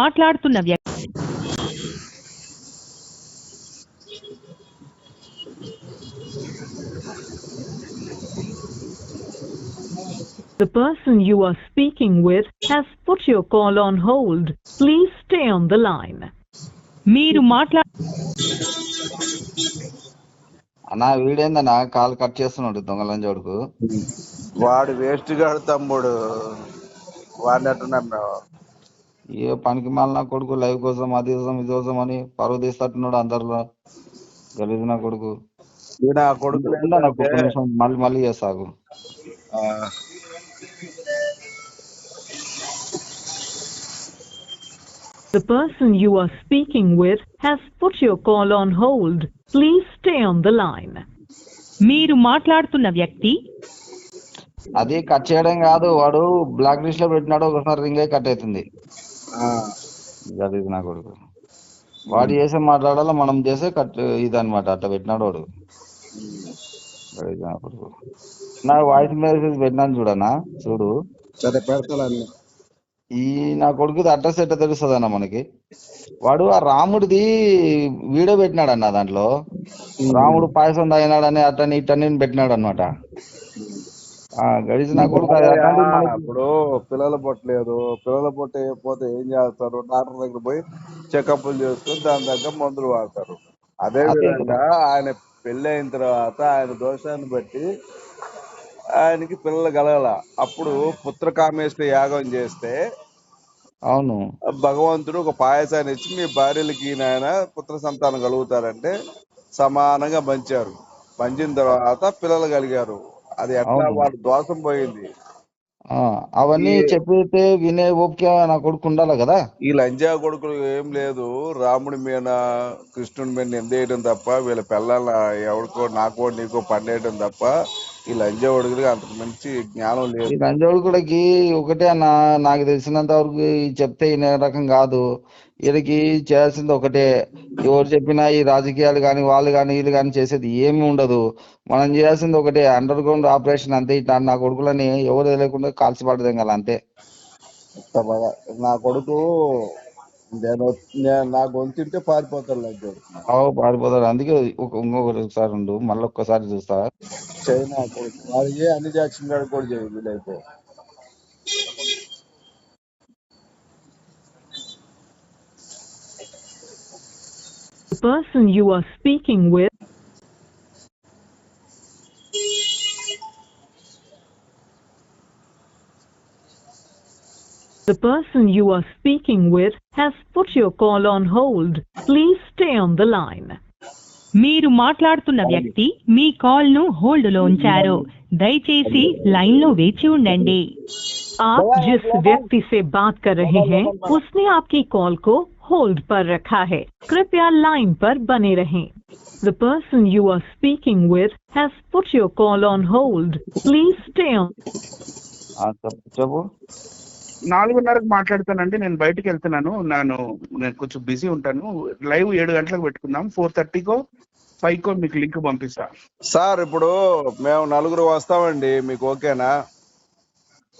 మాట్లాడుతున్న వ్యక్తి The person you are speaking with has put your call on hold. Please stay on the line. మీరు మాట్లా అన్నా వీడేందన్నా call cut చేస్తున్నాడు దొంగలం జోడుకు వాడు వేస్ట్ గాడు తమ్ముడు వాడిని అంటున్నాను ఏ పనికి మాలిన కొడుకు లైవ్ కోసం అది కోసం ఇది కోసం అని పరువు తీస్తట్టున్నాడు అందరిలో. గలీజ్ నా కొడుకు. ఏంటంటే, నిమిషం మళ్ళీ మళ్ళీ చేస్తాగు ఆ, The person you are speaking with has put your call on hold. Please stay on the line. మీరు మాట్లాడుతున్న వ్యక్తి? అది కట్ చేయడం కాదు వాడు బ్లాక్ లిస్ట్లో పెట్టినాడు ఒకసారి రింగ్ అయి కట్ అవుతుంది. ఆ, గలీజ్ నా కొడుకు. వాడు చేసే మాట్లాడాలా మనం చేసే కట్ ఇదన్నమాట అట్లా పెట్టినాడు వాడు. నా కొడుకు. నా వాయిస్ మెసేజ్ పెట్టినాను చూడనా చూడు. సరే పెడతాను ఈ నా కొడుకుది అడ్రస్ ఎట్లా తెలుస్తుంది అన్న మనకి? వాడు ఆ రాముడిది వీడియో పెట్టినాడు అన్న దాంట్లో రాముడు పాయసం తాగినాడని అట్టని ఇట్టని పెట్టినాడు అనమాట ఇప్పుడు పిల్లల పొట్టలేదు పిల్లల పొట్ట పోతే ఏం చేస్తారు? డాక్టర్ దగ్గర పోయి చెకప్లు చేసుకుని దాని దగ్గర మందులు వాడతారు. అదే అదే విధంగా ఆయన పెళ్ళి అయిన తర్వాత ఆయన దోషాన్ని బట్టి ఆయనకి పిల్లలు కలగల. అప్పుడు పుత్ర కామేశ్వరి యాగం చేస్తే అవును. భగవంతుడు ఒక పాయసాన్ని ఇచ్చి మీ భార్యలకి నాయన పుత్ర సంతానం కలుగుతారంటే సమానంగా పంచారు పంచిన తర్వాత పిల్లలు కలిగారు. అది ఎట్లా. వాడు దోషం పోయింది. ఆ, అవన్నీ చెప్పితే వినే ఓపిక నా కొడుకు ఉండాలి కదా. ఈ లంజా కొడుకులు ఏం లేదు. రాముడి మీద కృష్ణుడి మీద నిందేయడం తప్ప వీళ్ళ పిల్లల ఎవరికో నాకో నీకో పండేయడం తప్ప ఈ లంజా కొడుకులకి అంత మంచి జ్ఞానం లేదు. రంజోడు కూడాకి ఒకటే అన్న నాకు తెలిసినంత వరకు చెప్తే ఈ రకం కాదు. వీళ్ళకి చేయాల్సింది ఒకటే. ఎవరు చెప్పినా ఈ రాజకీయాలు కానీ వాళ్ళు కానీ వీళ్ళు కానీ చేసేది ఏమీ ఉండదు. మనం చేయాల్సింది ఒకటే. అండర్ గ్రౌండ్ ఆపరేషన్ అంతే. ఇట్లా నా కొడుకులని ఎవరు తెలియకుండా కాల్చి పడదేం కదా అంతే. నా కొడుకు నేను నేను నా గొంతుంటే పారిపోతాడు లంజోడు అవు పారిపోతారు అందుకే ఒక ఇంకొకసారి ఉండు. మళ్ళీ ఒక్కసారి చూస్తా. చైనా కొడుకు వాడికి అన్ని జాక్సన్ గారు కూడా చేయి వీలైతే. The person you are speaking with The person you are speaking with has put your call on hold. Please stay on the line. మీరు మాట్లాడుతున్న వ్యక్తి మీ కాల్ ను హోల్డ్ లో ఉంచారు దయచేసి లైన్ లో వేచి ఉండండి आप जिस व्यक्ति से बात कर रहे हैं उसने आपकी कॉल को होल्ड पर रखा है कृपया लाइन पर बने रहें The person you are speaking with has put your call on hold. Please stay on. నాలుగున్నరకు మాట్లాడతానండి. నేను బయటికి వెళ్తున్నాను. నేను నేను కొంచెం బిజీ ఉంటాను. లైవ్ ఏడు గంటలకు పెట్టుకుందాం. ఫోర్ థర్టీకో ఫైవ్కో మీకు లింక్ పంపిస్తా. సార్ ఇప్పుడు మేము నలుగురు వస్తామండి. మీకు ఓకేనా?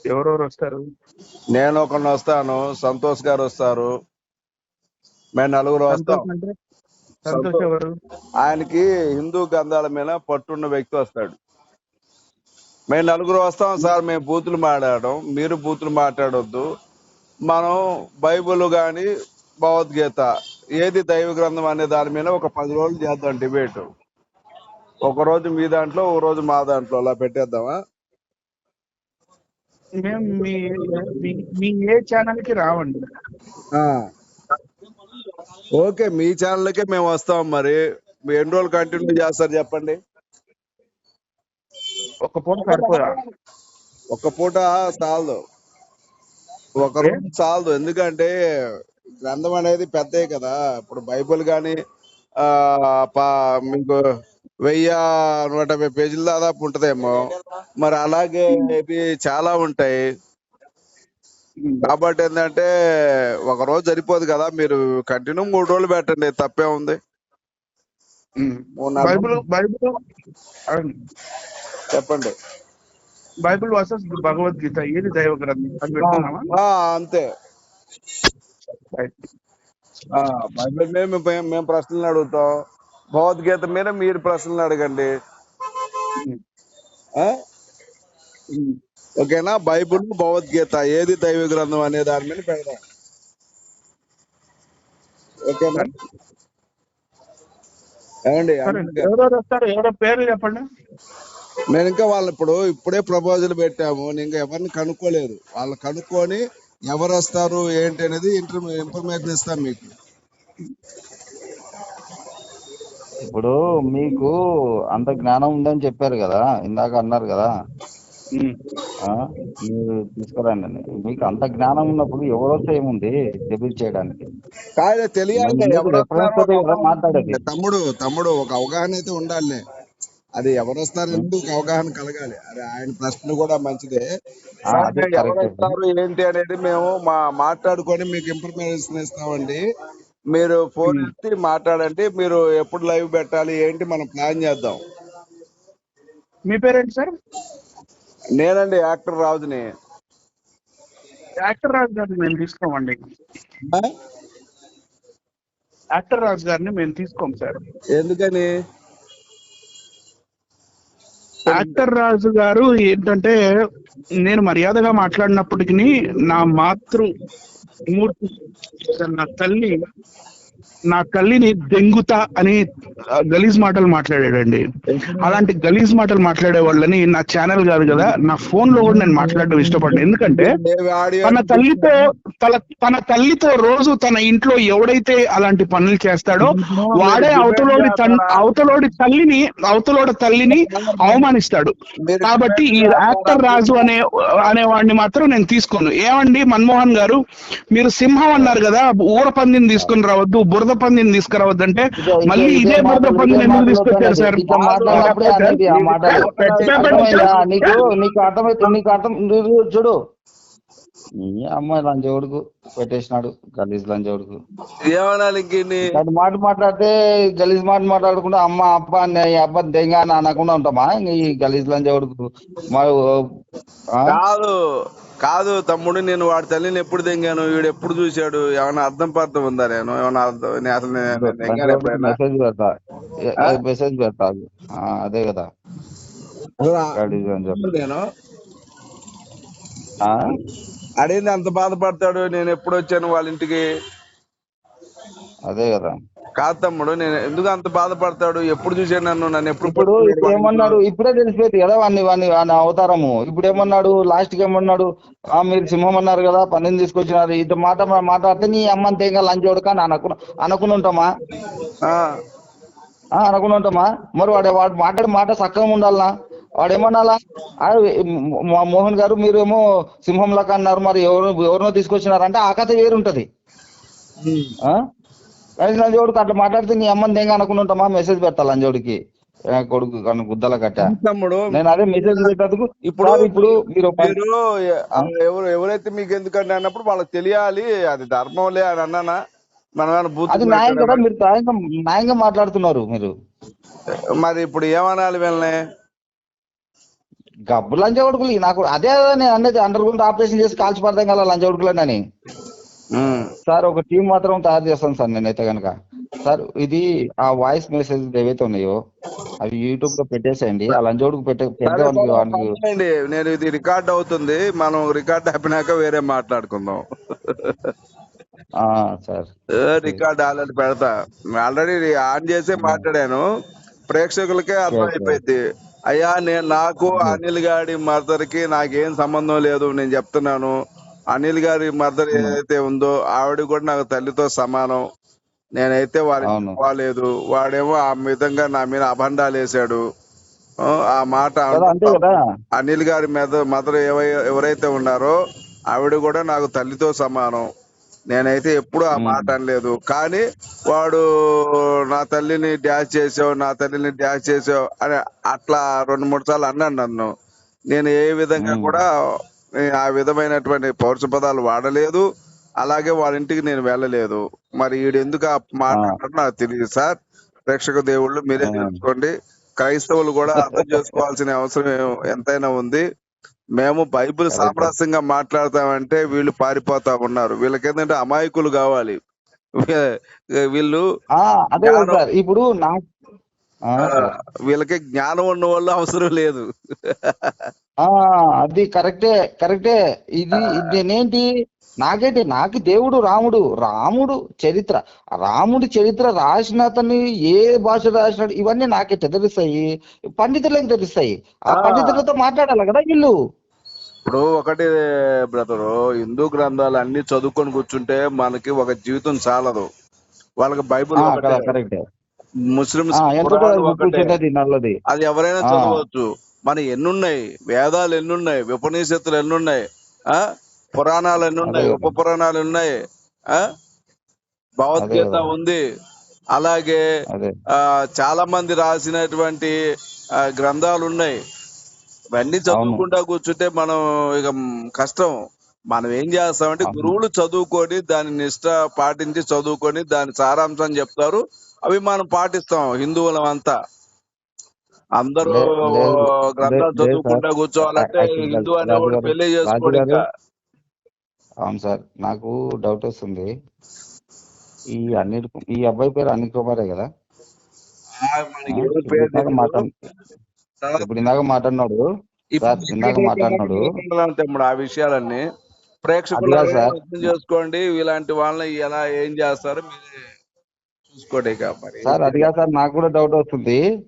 ఎవరెవరు వస్తారు? నేను ఒకరిని వస్తాను. సంతోష్ గారు వస్తారు. మేము నలుగురు వస్తాం. సంతోష్ ఎవరు? ఆయనకి హిందూ గ్రంథాల మీద పట్టున్న వ్యక్తి వస్తాడు. మేము నలుగురు వస్తాం సార్ మేము బూతులు మాట్లాడడం. మీరు బూతులు మాట్లాడొద్దు. మనం బైబిల్ కానీ భగవద్గీత ఏది దైవ గ్రంథం అనే దాని మీద ఒక పది రోజులు చేద్దాం డిబేట్. ఒక రోజు మీ దాంట్లో ఒక రోజు మా దాంట్లో. అలా పెట్టేద్దామా? మీ ఏ ఛానల్కి రావండి. ఓకే మీ ఛానల్కే మేము వస్తాం మరి. ఎన్ని రోజులు కంటిన్యూ చేస్తారు చెప్పండి? ఒక పూట సరిపోదా? ఒక పూట చాలదు. ఒక రోజు చాలదు. ఎందుకంటే గ్రంథం అనేది పెద్దే కదా. ఇప్పుడు బైబిల్ కానీ మీకు వెయ్యి నూట యాభై పేజీల దాదాపు ఉంటదేమో. మరి అలాగే ఇవి చాలా ఉంటాయి. కాబట్టి ఏంటంటే ఒక రోజు సరిపోదు కదా. మీరు కంటిన్యూ మూడు రోజులు పెట్టండి. తప్పే ఉంది. Bible Bible. చెప్పండి. బైబిల్ వర్సెస్ భగవద్గీత ఏది దైవ గ్రంథం? పెట్టుకున్నామా అంతే. బైబిల్ మీద మేము మేము ప్రశ్నలు అడుగుతాం. భగవద్గీత మీద మీరు ప్రశ్నలు అడగండి? ఓకేనా? బైబిల్ భగవద్గీత ఏది దైవ గ్రంథం అనే దాని మీద పెడదాం. ఓకేనా? ఏమండి ఎవరెవరు వస్తారు? ఎవరో పేర్లు చెప్పండి. నేను ఇంకా వాళ్ళు ఇప్పుడు ఇప్పుడే ప్రపోజల్ పెట్టాము. నేను ఇంకా ఎవరిని కనుక్కోలేదు. వాళ్ళు కనుక్కొని ఎవరు వస్తారు ఏంటి అనేది ఇన్ఫర్మేషన్ ఇస్తాం మీకు. ఇప్పుడు మీకు అంత జ్ఞానం ఉందని చెప్పారు కదా ఇందాక అన్నారు కదా. ఆ, మీరు తీసుకురండి. మీకు అంత జ్ఞానం ఉన్నప్పుడు ఎవరొస్తే ఏముంది డెబ్యూట్ చేయడానికి. కాదు తెలియాలి. తమ్ముడు తమ్ముడు ఒక అవగాహన అయితే ఉండాలి అది ఎవరు వస్తారు ఎందుకు ఒక అవగాహన కలగాలి? అది ఆయన ప్రశ్న కూడా మంచిదే. ఎవరు. వస్తారు ఏంటి అనేది మేము మా మాట్లాడుకొని మీకు ఇన్ఫర్మేషన్ ఇస్తామండి. మీరు ఫోన్ ఎత్తి మాట్లాడండి మీరు ఎప్పుడు లైవ్ పెట్టాలి ఏంటి మనం ప్లాన్ చేద్దాం. మీ పేరేంటి సార్? నేనండి యాక్టర్ రాజుని. యాక్టర్ రాజు గారిని మేము తీసుకోమండి? యాక్టర్ రాజు గారిని మేము తీసుకోం సార్. ఎందుకని? యాక్టర్ రాజు గారు ఏంటంటే నేను మర్యాదగా మాట్లాడినప్పటికీ నా మాతృ మూర్తి నా తల్లి నా తల్లిని దెంగుతా అని గలీజ్ మాటలు మాట్లాడాడండి. అలాంటి గలీజ్ మాటలు మాట్లాడే వాళ్ళని నా ఛానల్ కాదు కదా నా ఫోన్లో కూడా నేను మాట్లాడడం ఇష్టపడ్డాను ఎందుకంటే తన తల్లితో తన తన తల్లితో రోజు తన ఇంట్లో ఎవడైతే అలాంటి పనులు చేస్తాడో వాడే అవతలోడి అవతలోడి తల్లిని అవతలోడి తల్లిని అవమానిస్తాడు. కాబట్టి ఈ యాక్టర్ రాజు అనే అనేవాడిని మాత్రం నేను తీసుకోను. ఏమండి మన్మోహన్ గారు? మీరు సింహం అన్నారు కదా ఊర పందిని తీసుకుని రావద్దు బురద పందిని తీసుకురావద్దు అంటే మళ్ళీ ఇదే బురద పందిని ఎందుకు తీసుకొచ్చారు సార్ నీకు నీకు అర్థమైతే నీకు అర్థం నువ్వు చూడు ఈ అమ్మాయి లంచోడుకు పెట్టేసినాడు గలీజ్ లంచోడుకు. ఏమనాలి మాట మాట్లాడితే గలీజ్ మాట మాట్లాడకుండా అమ్మ అప్ప అని అబ్బ దెంగ అని అనకుండా ఉంటామా? ఈ గలీజ్ లంచోడుకు? కాదు కాదు తమ్ముడు నేను వాడి తల్లిని ఎప్పుడు దెంగాను వీడు ఎప్పుడు చూశాడు? ఏమైనా అర్థం పర్థం ఉందా నేను? ఏమైనా అర్థం? అసలు మెసేజ్ పెడతా. మెసేజ్ పెడతా. అదే కదా. నేను ఆ? అడిగింది అంత బాధపడతాడు? నేను ఎప్పుడు వచ్చాను వాళ్ళ ఇంటికి? అదే కదా. కాదు తమ్ముడు నేను ఎందుకు అంత బాధపడతాడు? ఎప్పుడు చూశాడు నన్ను? నన్ను ఎప్పుడు ఇప్పుడు ఏమన్నాడు? ఇప్పుడే తెలిసిపోయింది కదా వాడిని వాడిని వాని అవతారము. ఇప్పుడు ఏమన్నాడు? లాస్ట్కి ఏమన్నాడు? ఆ మీరు సింహం అన్నారు కదా పన్నెండు తీసుకొచ్చినారు. ఇటు మాట మాట్లాడితే నీ అమ్మ తేగా లంచ్ అని అనుకు అనుకుని ఉంటామా? అనుకుని ఉంటామా? మరి వాడు వాడు మాట్లాడే మాట సక్కగా ఉండాలనా? వాడు ఏమన్నాలా ఆ, మో- మోహన్ గారు మీరేమో సింహం లెక్క అన్నారు మరి ఎవరు ఎవరినో తీసుకొచ్చినారంటే ఆ కథ వేరుంటది. లంజోడికి అట్లా మాట్లాడితే నీ అమ్మని దేంగా అనుకుని ఉంటామా? మెసేజ్ పెడతా లంజోడికి ఏ కొడుకు కను గుద్దల కట్ట. తమ్ముడు. నేను అదే మెసేజ్ పెట్టేందుకు ఇప్పుడు ఇప్పుడు మీరు ఎవరు ఎవరైతే మీకు ఎందుకంటే అన్నప్పుడు వాళ్ళకి తెలియాలి అది ధర్మంలే అని అన్నానా? మనం అది న్యాయం కదా? మీరు న్యాయంగా న్యాయంగా మాట్లాడుతున్నారు మీరు. మరి ఇప్పుడు ఏమనాలి వీళ్ళని? గబ్బు లంచ కొడుకులు నాకు అదే నేను అనేది అండర్ గ్రౌండ్ ఆపరేషన్ చేసి కాల్చి పడతాం కదా లంచ కొడుకులని ఉమ్. సార్ ఒక టీం మాత్రం తయారు చేస్తాను సార్ నేనైతే కనుక సార్ ఇది ఆ వాయిస్ మెసేజ్ ఏవైతే ఉన్నాయో అవి యూట్యూబ్లో పెట్టేసేయండి. ఆ లంచోడుకు పెట్టే పెద్ద సరే, వానికి సరే, వానికి పంపండి. నేను ఇది రికార్డ్ అవుతుంది మనం రికార్డ్ అయిపోయినాక వేరే మాట్లాడుకుందాం. ఆ, సార్. రికార్డ్ ఆల్రెడీ పెడతా. ఆల్రెడీ ఆన్ చేసే మాట్లాడాను. ప్రేక్షకులకే అర్థమైపోయింది. అయ్యా నేను నాకు అనిల్ గారి మదర్కి నాకేం సంబంధం లేదు నేను చెప్తున్నాను. అనిల్ గారి మదర్ ఏదైతే ఉందో ఆవిడ కూడా నాకు తల్లితో సమానం. నేనైతే అవును. పోలేదు. వాడేమో ఆ విధంగా నా మీద అభండాలు వేసాడు ఆ, మాట అనిల్ గారి మీద మదర్ ఎవరైతే ఉన్నారో ఆవిడ కూడా నాకు తల్లితో సమానం. నేనైతే ఎప్పుడు ఆ మాట అనలేదు. కానీ వాడు నా తల్లిని డ్యాష్ చేసావు నా తల్లిని డ్యాష్ చేసావు అని అట్లా రెండు మూడు సార్లు అన్నాడు నన్ను. నేను ఏ విధంగా. కూడా ఆ విధమైనటువంటి పౌరుష పదాలు వాడలేదు. అలాగే వాళ్ళ ఇంటికి నేను వెళ్ళలేదు. మరి వీడు ఎందుకు ఆ మాట నాకు తెలియదు సార్. ప్రేక్షక దేవుళ్ళు మీరే. తెలుసుకోండి. క్రైస్తవులు కూడా అర్థం చేసుకోవాల్సిన అవసరం ఎంతైనా ఉంది. మేము బైబిల్. సామరస్యంగా మాట్లాడతామంటే వీళ్ళు పారిపోతా ఉన్నారు. వీళ్ళకి ఏంటంటే అమాయకులు కావాలి. వీళ్ళు అదే ఇప్పుడు నా. వీళ్ళకి జ్ఞానం ఉన్న వాళ్ళు అవసరం లేదు. ఆ అది కరెక్టే కరెక్టే. ఇది నేనేంటి? నాకేంటి నాకు దేవుడు రాముడు రాముడు చరిత్ర. రాముడి చరిత్ర రాసిన అతన్ని ఏ భాష రాసినాడు ఇవన్నీ నాకే తెలుస్తాయి. పండితులకు తెలుస్తాయి. ఆ. పండితులతో మాట్లాడాలి కదా వీళ్ళు. ఇప్పుడు ఒకటి బ్రదరు హిందూ గ్రంథాలు అన్ని చదువుకొని కూర్చుంటే మనకి ఒక జీవితం చాలదు. వాళ్ళకి బైబిల్ ముస్లిమ్స్ అది ఎవరైనా. చదవచ్చు. మన ఎన్నున్నాయి? వేదాలు ఎన్నున్నాయి? విపనిషత్తులు ఎన్నున్నాయి? ఆ? పురాణాలు ఎన్నున్నాయి అదే ఉప. పురాణాలు ఉన్నాయి ఆ భగవద్గీత. ఉంది అలాగే చాలా మంది రాసినటువంటి గ్రంథాలు ఉన్నాయి ఇవన్నీ చదువుకుంటా కూర్చుంటే మనం ఇక కష్టం మనం ఏం చేస్తామంటే. గురువులు చదువుకొని దాని నిష్ట పాటించి చదువుకొని దాని సారాంశం చెప్తారు అవి మనం పాటిస్తాం హిందువులం అంతా అందరూ. గ్రంథాలు చదువుకుంటా. కూర్చోవాలంటే హిందూ అనేవాడు పెళ్ళి చేసుకోడు ఇంకా అవును సార్. నాకు డౌట్ వస్తుంది. ఈ అనిల్ ఈ అబ్బాయి పేరు అనిల్ కుమారే కదా? ఇప్పుడు పేరు ఇందాక మాట్లాడినాడు. సార్, ఇందాక మాట్లాడినాడు. తమ్ముడు ఆ విషయాలన్నీ? ప్రేక్షకులు. అర్థం చేసుకోండి. ఇలాంటి వాళ్ళని ఎలా ఏం చేస్తారో మీరు చూసుకోండి సార్ అది కాదు సార్ నాకు కూడా డౌట్ వస్తుంది.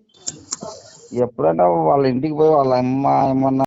ఎప్పుడైనా వాళ్ళ ఇంటికి పోయి వాళ్ళ అమ్మ ఏమన్నా